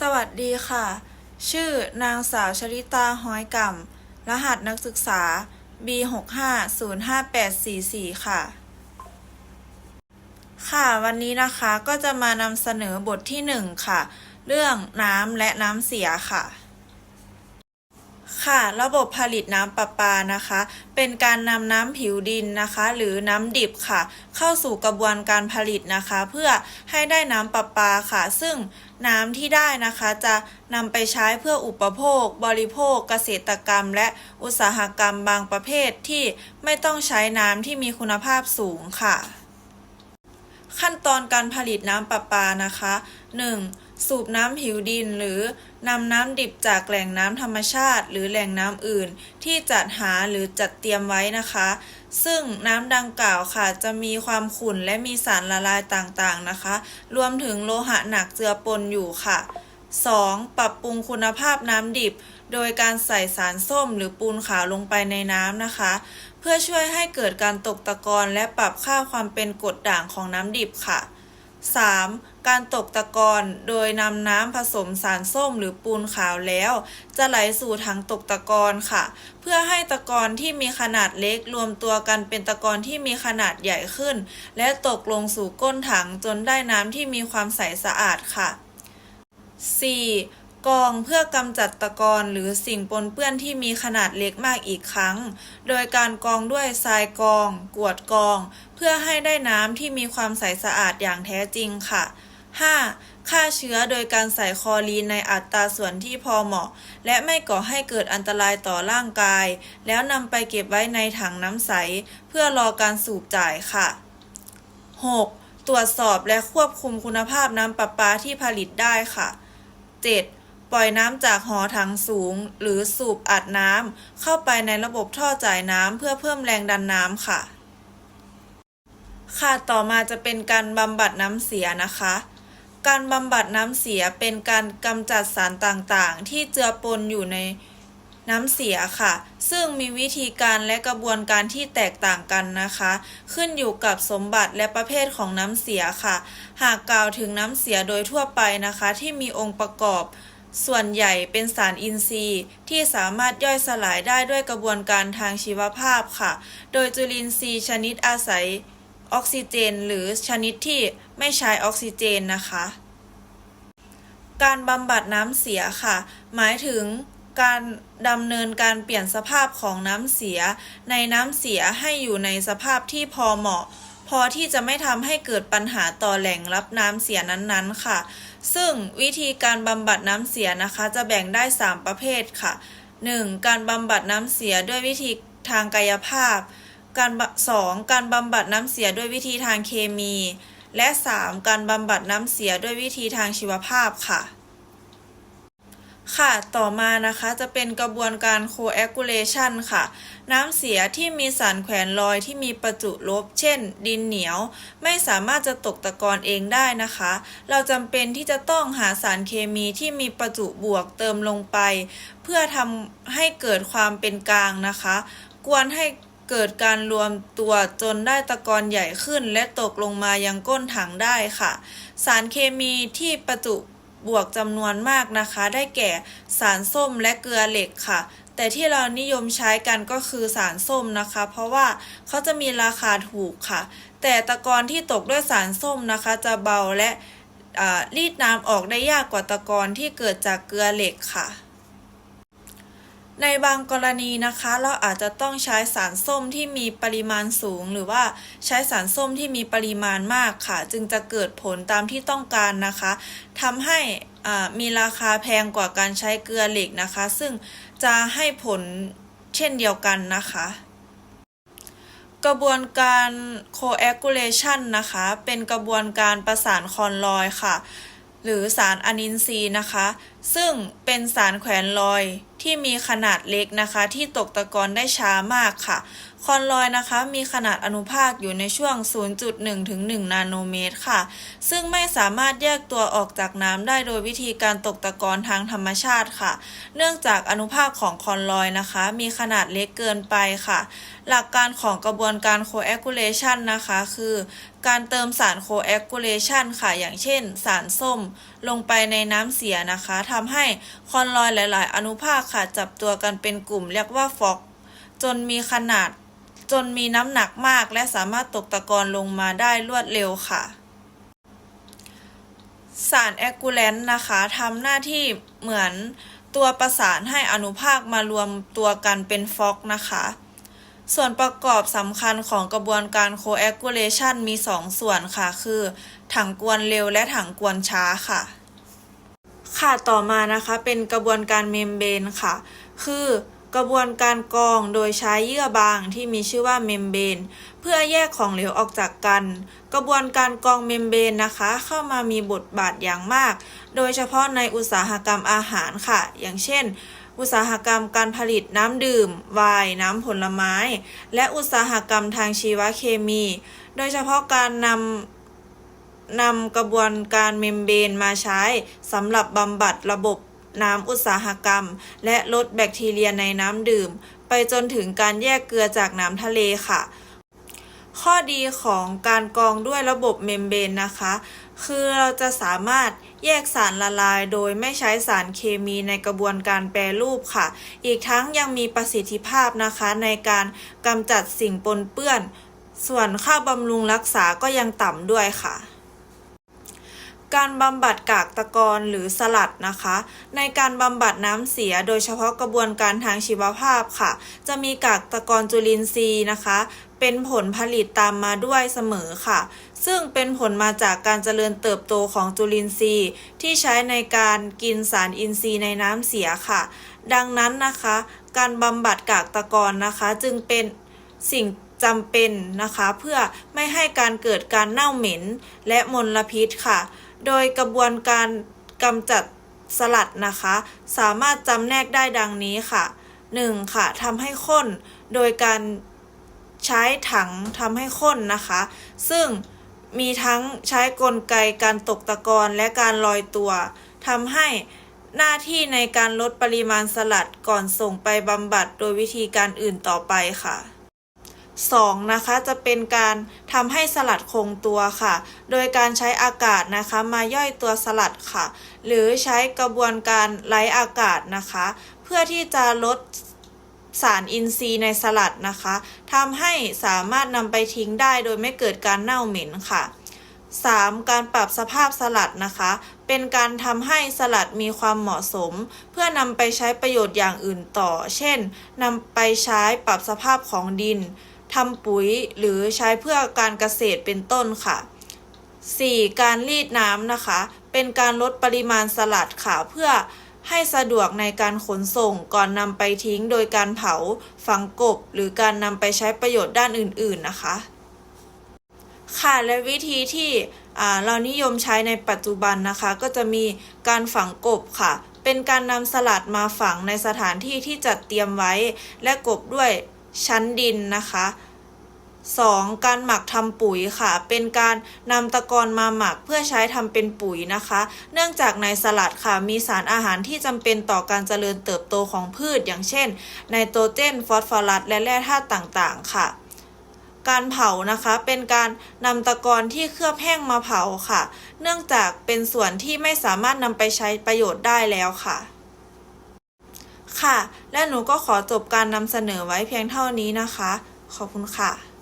สวัสดีค่ะ ชื่อนางสาวชลิตาห้อยก่ำรหัสนักศึกษา B6505844 ค่ะ ค่ะวันนี้นะคะก็จะมานำเสนอบทที่ 1 ค่ะ เรื่องน้ำและน้ำเสียค่ะ ค่ะ ระบบผลิตน้ำประปานะคะ เป็นการนำน้ำผิวดินนะคะ หรือน้ำดิบค่ะ เข้าสู่กระบวนการผลิตนะคะ เพื่อให้ได้น้ำประปาค่ะ ซึ่ง น้ำที่ได้นะคะ จะนำไปใช้เพื่ออุปโภค บริโภค เกษตรกรรม และอุตสาหกรรมบางประเภทที่ไม่ต้องใช้น้ำที่มีคุณภาพสูงค่ะ ขั้นตอนการผลิตน้ำประปานะคะ 1. สูบน้ำผิวดินหรือนำน้ำดิบจากแหล่งน้ำธรรมชาติ หรือแหล่งน้ำอื่น ที่จัดหาหรือจัดเตรียมไว้นะคะ ซึ่งน้ำดังกล่าวค่ะจะมีความขุ่นและมีสารละลายต่างๆนะคะ รวมถึงโลหะหนักเจือปนอยู่ค่ะ 2. ปรับปรุงคุณภาพน้ำดิบ โดยการใส่สารส้มหรือปูนขาวลงไปในน้ำนะคะ เพื่อช่วยให้เกิดการตกตะกอนและปรับค่าความเป็นกรดด่างของน้ำดิบค่ะ 3. การตกตะกอนโดยนำน้ำผสมสารส้มหรือปูนขาวแล้ว จะไหลสู่ถังตกตะกอนค่ะ เพื่อให้ตะกอนที่มีขนาดเล็กรวมตัวกันเป็นตะกอนที่มีขนาดใหญ่ขึ้น และตกลงสู่ก้นถังจนได้น้ำที่มีความใสสะอาดค่ะ 4. กรองเพื่อกำจัดตะกอนหรือสิ่งปนเปื้อนที่มีขนาดเล็กมากอีกครั้ง โดยการกรองด้วยทรายกรอง กวดกรอง เพื่อให้ได้น้ำที่มีความใสสะอาดอย่างแท้จริงค่ะ 5. ฆ่าเชื้อโดยการใส่คอรีนในอัตราส่วนที่พอเหมาะ และไม่ก่อให้เกิดอันตรายต่อร่างกาย แล้วนำไปเก็บไว้ในถังน้ำใส เพื่อรอการสูบจ่ายค่ะ 6. ตรวจสอบและควบคุมคุณภาพน้ำประปาที่ผลิตได้ค่ะ 7. ปล่อยน้ำจากหอถังสูง หรือสูบอัดน้ำเข้าไปในระบบท่อจ่ายน้ำเพื่อเพิ่มแรงดันน้ำค่ะ ค่ะต่อมาจะเป็นการบำบัดน้ำเสียนะคะ การบำบัดน้ำเสียเป็นการกำจัดสารต่างๆ ที่เจือปนอยู่ในน้ำเสียค่ะ ซึ่งมีวิธีการและกระบวนการที่แตกต่างกันนะคะ ขึ้นอยู่กับสมบัติและประเภทของน้ำเสียค่ะ หากกล่าวถึงน้ำเสียโดยทั่วไปนะคะ ที่มีองค์ประกอบ ส่วนใหญ่เป็นสารอินทรีย์ที่สามารถย่อยสลายได้ด้วยกระบวนการทางชีวภาพค่ะ โดยจุลินทรีย์ชนิดอาศัยออกซิเจน หรือชนิดที่ไม่ใช้ออกซิเจนนะคะ การบำบัดน้ำเสียค่ะ หมายถึงการดำเนินการเปลี่ยนสภาพของน้ำเสีย ในน้ำเสียให้อยู่ในสภาพที่พอเหมาะ พอที่จะไม่ทำให้เกิดปัญหาต่อแหล่งรับน้ำเสียนั้นๆค่ะ ซึ่งวิธีการบำบัดน้ำเสียนะคะจะแบ่งได้ 3 ประเภทค่ะ 1. การบำบัดน้ำเสียด้วยวิธีทางกายภาพ การบสองการบำบัดน้ำเสียด้วยวิธีทางเคมี และ 3. การบำบัดน้ำเสียด้วยวิธีทางชีวภาพค่ะ ค่ะ ต่อมานะคะจะเป็นกระบวนการ coagulation ค่ะ น้ำเสียที่มีสารแขวนลอยที่มีประจุลบ เช่น ดินเหนียว ไม่สามารถจะตกตะกอนเองได้นะคะ เราจำเป็นที่จะต้องหาสารเคมีที่มีประจุบวกเติมลงไป เพื่อทำให้เกิดความเป็นกลางนะคะ กวนให้เกิดการรวมตัวจนได้ตะกอนใหญ่ขึ้น และตกลงมายังก้นถังได้ค่ะ สารเคมีที่ประจุ บวกจำนวนมากนะคะ ได้แก่สารส้มและเกลือเหล็กค่ะ แต่ที่เรานิยมใช้กันก็คือสารส้มนะคะ เพราะว่าเขาจะมีราคาถูกค่ะ แต่ตะกอนที่ตกด้วยสารส้มนะคะ จะเบาและรีดน้ำออกได้ยากกว่าตะกอนที่เกิดจากเกลือเหล็กค่ะ ในบางกรณีนะคะเราอาจจะต้องใช้สารส้มที่มีปริมาณสูง หรือว่าใช้สารส้มที่มีปริมาณมากค่ะ จึงจะเกิดผลตามที่ต้องการนะคะทำให้มีราคาแพงกว่าการใช้เกลือเหล็กนะคะ ซึ่งจะให้ผลเช่นเดียวกันนะคะ กระบวนการ coagulation นะคะ เป็นกระบวนการประสานคอนลอยค่ะ หรือสารอนินทรีย์นะคะ ซึ่งเป็นสารแขวนลอย ที่มีขนาดเล็กนะคะ ที่ตกตะกอนได้ช้ามากค่ะคอนลอยนะคะ มีขนาดอนุภาคอยู่ในช่วง 0.1 ถึง 1 นาโนเมตรค่ะ ซึ่งไม่สามารถแยกตัวออกจากน้ำได้โดยวิธีการตกตะกอนทางธรรมชาติค่ะ เนื่องจากอนุภาคของคอนลอยนะคะ มีขนาดเล็กเกินไปค่ะ หลักการของกระบวนการ coagulation นะคะ คือ การเติมสาร coagulation ค่ะ อย่างเช่น สารส้ม ลงไปในน้ำเสียนะคะทำให้คอนลอยหลาย ๆ อนุภาคค่ะ จับตัวกันเป็นกลุ่มเรียกว่าฟอกจนมีขนาด นมีน้ำหนักมากและสามารถตกตะกอนลงมาได้รวดเร็วค่ะ สารแอกูแลนต์นะคะทำหน้าที่เหมือนตัวประสานให้อนุภาคมารวมตัวกันเป็นฟอกนะคะ ส่วนประกอบสำคัญของกระบวนการ coagulation มี2ส่วนค่ะ คือ ถังกวนเร็วและถังกวนช้าค่ะ ค่ะต่อมานะคะเป็นกระบวนการเมมเบรนค่ะ คือ กระบวนการกรองโดยใช้เยื่อบางที่มีชื่อว่าเมมเบรนเพื่อแยกของเหลวออกจากกัน กระบวนการกรองเมมเบรนนะคะ เข้ามามีบทบาทอย่างมาก โดยเฉพาะในอุตสาหกรรมอาหารค่ะ อย่างเช่น อุตสาหกรรมการผลิตน้ำดื่ม ไวน์น้ำผลไม้ และอุตสาหกรรมทางชีวเคมี โดยเฉพาะการนำนำกระบวนการเมมเบรนมาใช้สำหรับบำบัดระบบ น้ำอุตสาหกรรม และลดแบคทีเรียในน้ำดื่ม ไปจนถึงการแยกเกลือจากน้ำทะเลค่ะ ข้อดีของการกรองด้วยระบบเมมเบรนนะคะ คือเราจะสามารถแยกสารละลายโดยไม่ใช้สารเคมีในกระบวนการแปรรูปค่ะ อีกทั้งยังมีประสิทธิภาพนะคะในการกำจัดสิ่งปนเปื้อน ส่วนค่าบำรุงรักษาก็ยังต่ำด้วยค่ะ การบำบัดกากตะกอนหรือสลัดนะคะ ในการบำบัดน้ำเสียโดยเฉพาะกระบวนการทางชีวภาพค่ะ จะมีกากตะกอนจุลินทรีย์นะคะ เป็นผลผลิตตามมาด้วยเสมอค่ะ ซึ่งเป็นผลมาจากการเจริญเติบโตของจุลินทรีย์ ที่ใช้ในการกินสารอินทรีย์ในน้ำเสียค่ะ ดังนั้นนะคะ การบำบัดกากตะกอนนะคะ จึงเป็นสิ่ง จำเป็นนะคะ เพื่อไม่ให้การเกิดการเน่าเหม็นและมลพิษค่ะ โดยกระบวนการกำจัดสลัดนะคะ สามารถจำแนกได้ดังนี้ค่ะ 1. ค่ะทำให้ข้น โดยการใช้ถังทำให้ข้นนะคะ ซึ่งมีทั้งใช้กลไกการตกตะกอนและการลอยตัวทำให้หน้าที่ในการลดปริมาณสลัดก่อนส่งไปบำบัดโดยวิธีการอื่นต่อไปค่ะ 2. นะคะจะเป็นการทำให้สลัดคงตัวค่ะ โดยการใช้อากาศนะคะมาย่อยตัวสลัดค่ะ หรือใช้กระบวนการไล่อากาศนะคะ เพื่อที่จะลดสารอินทรีย์ในสลัดนะคะทำให้สามารถนำไปทิ้งได้โดยไม่เกิดการเน่าเหม็นค่ะ 3. การปรับสภาพสลัดนะคะ เป็นการทำให้สลัดมีความเหมาะสม เพื่อนำไปใช้ประโยชน์อย่างอื่นต่อ เช่นนำไปใช้ปรับสภาพของดิน ทำปุ๋ยหรือใช้เพื่อการเกษตรเป็นต้นค่ะ 4. การรีดน้ำนะคะ เป็นการลดปริมาณสลัดค่ะเพื่อให้สะดวกในการขนส่งก่อนนำไปทิ้งโดยการเผาฝังกบ หรือการนำไปใช้ประโยชน์ด้านอื่นๆนะคะ ค่ะและวิธีที่เรานิยมใช้ในปัจจุบันนะคะ ก็จะมีการฝังกบค่ะ เป็นการนำสลัดมาฝังในสถานที่ที่จัดเตรียมไว้ และกบด้วย ชั้นดินนะคะ 2. การหมักทำปุ๋ยค่ะ เป็นการนำตะกอนมาหมักเพื่อใช้ทำเป็นปุ๋ยนะคะ เนื่องจากในสลัดค่ะมีสารอาหารที่จำเป็นต่อการเจริญเติบโตของพืช อย่างเช่นไนโตรเจน ฟอสฟอรัส และแร่ธาตุต่างๆ ค่ะ การเผานะคะ เป็นการนำตะกอนที่เคลือบแห้งมาเผาค่ะ เนื่องจากเป็นส่วนที่ไม่สามารถนำไปใช้ประโยชน์ได้แล้วค่ะ ค่ะ และหนูก็ขอจบการนำเสนอไว้เพียงเท่านี้นะคะ ขอบคุณค่ะ